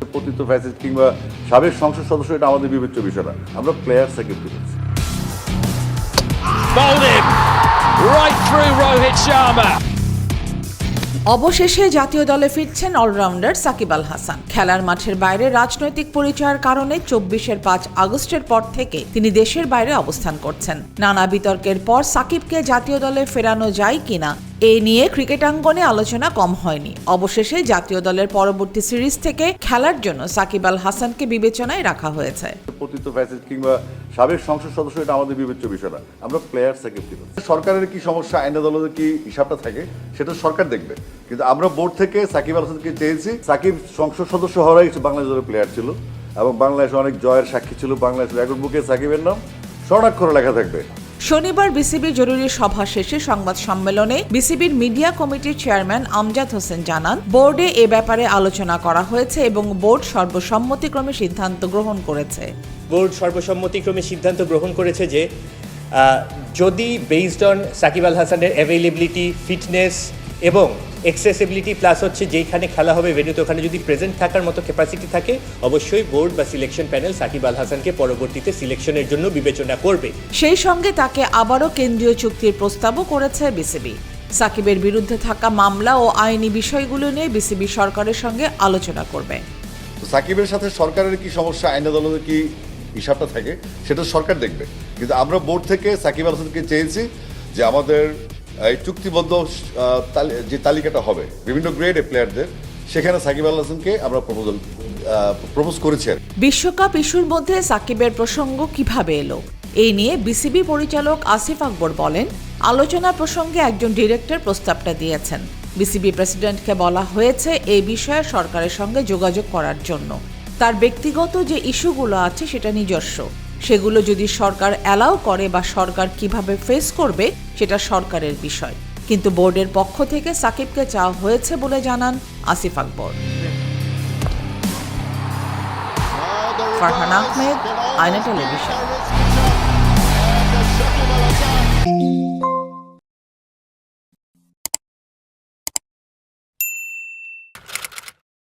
পতিত কিংবা সাবেক সংসদ সদস্য এটা আমাদের বিবেচ্য বিষয় না। আমরা প্লেয়ার. অবশেষে জাতীয় দলে ফিরছেন অলরাউন্ডার সাকিব আল হাসান। খেলার মাঠের বাইরে রাজনৈতিক পরিচয়ের কারণে চব্বিশের পাঁচ আগস্টের পর থেকে তিনি দেশের বাইরে অবস্থান করছেন। নানা বিতর্কের পর সাকিবকে জাতীয় দলে ফেরানো যায় কিনা এ নিয়ে ক্রিকেটাঙ্গনে আলোচনা কম হয়নি। অবশেষে জাতীয় দলের পরবর্তী সিরিজ থেকে খেলার জন্য সাকিব আল হাসানকে বিবেচনায় রাখা হয়েছে। পতিত কিংবা সাবেক সংসদ সদস্য, এটা আমাদের বিবেচ্য বিষয় না। আমরা প্লেয়ার সেক্রেটারি সরকারের কি সমস্যা আইন আদালতের কি হিসাবটা থাকে, সেটা সরকার দেখবে। কিন্তু আমরা বোর্ড থেকে সাকিব আল হাসানকে চেয়েছি। সাকিব সংসদ সদস্য হওয়ারই বাংলাদেশ দলের প্লেয়ার ছিল এবং বাংলাদেশে অনেক জয়ের সাক্ষী ছিল। বাংলাদেশের এখন বুকে সাকিবের নাম। স্বর্ণাক্ষরে লেখা থাকবে। শনিবার বিসিবি জরুরি সভা শেষে সংবাদ সম্মেলনে বিসিবির মিডিয়া কমিটির চেয়ারম্যান আমজাদ হোসেন জানান, বোর্ডে এ ব্যাপারে আলোচনা করা হয়েছে এবং বোর্ড সর্বসম্মতিক্রমে সিদ্ধান্ত গ্রহণ করেছে। বোর্ড সর্বসম্মতিক্রমে সিদ্ধান্ত গ্রহণ করেছে যে যদি বেসড অন সাকিব আল হাসানের অ্যাভেলেবিলিটি ফিটনেস এবং এক্সেসিবিলিটি প্লাস হচ্ছে যেইখানে খেলা হবে ভেন্যুতে ওখানে যদি প্রেজেন্ট থাকার মতো ক্যাপাসিটি থাকে অবশ্যই বোর্ড বা সিলেকশন প্যানেল সাকিব আল হাসানকে পরবর্তীতে সিলেকশনের জন্য বিবেচনা করবে। সেই সঙ্গে তাকে আবারও কেন্দ্রীয় চুক্তির প্রস্তাবও করেছে বিসিবি। সাকিবের বিরুদ্ধে থাকা মামলা ও আইনি বিষয়গুলো নিয়ে বিসিবি সরকারের সঙ্গে আলোচনা করবে। তো সাকিবের সাথে সরকারের কি সমস্যা আইন আদালতের কি হিসাবটা থাকে সেটা সরকার দেখবে। কিন্তু আমরা বোর্ড থেকে সাকিব আল হাসানকে চেয়েছি যে আমাদের এই চুক্তিবদ্ধ যে তালিকাটা হবে, বিভিন্ন গ্রেডে প্লেয়ারদের সেখানে সাকিব আল হাসানকে আমরা প্রপোজাল প্রপোজ করেছি বিশ্বকাপ ইস্যুর মধ্যে সাকিবের প্রসঙ্গ কীভাবে এলো? এই নিয়ে বিসিবি পরিচালক আসিফ আকবর বলেন, আলোচনা প্রসঙ্গে একজন ডিরেক্টর প্রস্তাবটা দিয়েছেন। বিসিবি প্রেসিডেন্টকে বলা হয়েছে এই বিষয়ে সরকারের সঙ্গে যোগাযোগ করার জন্য। তার ব্যক্তিগত যে ইস্যুগুলো আছে সেটা নিজস্ব। সেগুলো যদি সরকার অ্যালাউ করে বা সরকার কীভাবে ফেস করবে সেটা সরকারের বিষয়। কিন্তু বোর্ডের পক্ষ থেকে সাকিবকে চাওয়া হয়েছে বলে জানান আসিফ আকবর। ফারহান আহমেদ আয়না টেলিভিশন।